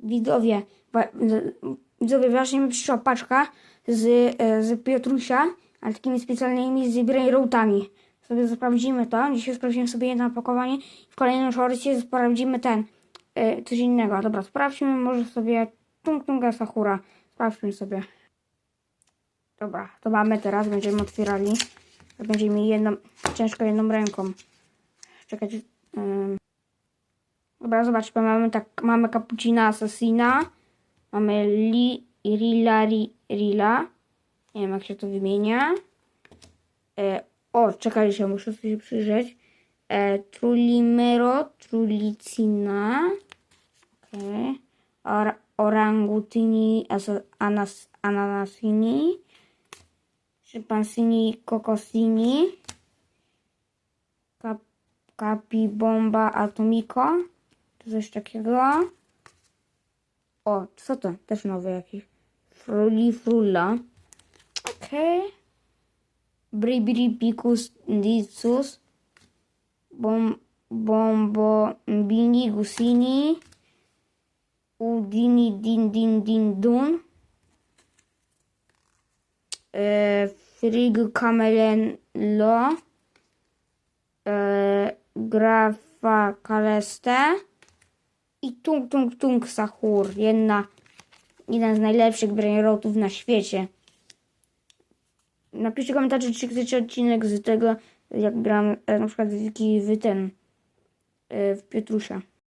widzowie, widzowie, właśnie mi przyszła paczka z, e, z Piotrusia, ale takimi specjalnymi z brainrootami. Sobie sprawdzimy to. Dzisiaj sprawdzimy sobie jedno opakowanie. W kolejnym shorcie sprawdzimy ten, e, coś innego. Dobra, sprawdźmy może sobie Tung Tunga Sakura. Sprawdźmy sobie. Dobra, to mamy teraz, będziemy otwierali. Będziemy jedną, ciężko jedną ręką. Czekać. ym. Dobra, zobaczmy, mamy tak, mamy Cappuccina Assassina, mamy Li, Rila, Ri, Rila, nie wiem jak się to wymienia. E, o, czekajcie, muszę sobie przyjrzeć. E, Trulimero, Trulicina, okej, Or, Orangutini, anas, Ananasini, Szympansini, Kokosini, Kap, Kapibomba Atomico, coś takiego. O, co to? Też nowy jakiś. Fruli Frulla. Okej. Okay. Bribri Picus Dicus. Bom, bombo Bini Gusini. Udini Din Din Din Dun. E, Frig Camello. E, Grafa Kaleste. I Tung Tung Tung Sahur. Jedna, jeden z najlepszych brainrotów na świecie. Napiszcie komentarze, czy chcecie odcinek z tego, jak gram e, na przykład w w ten, e, w Piotrusia.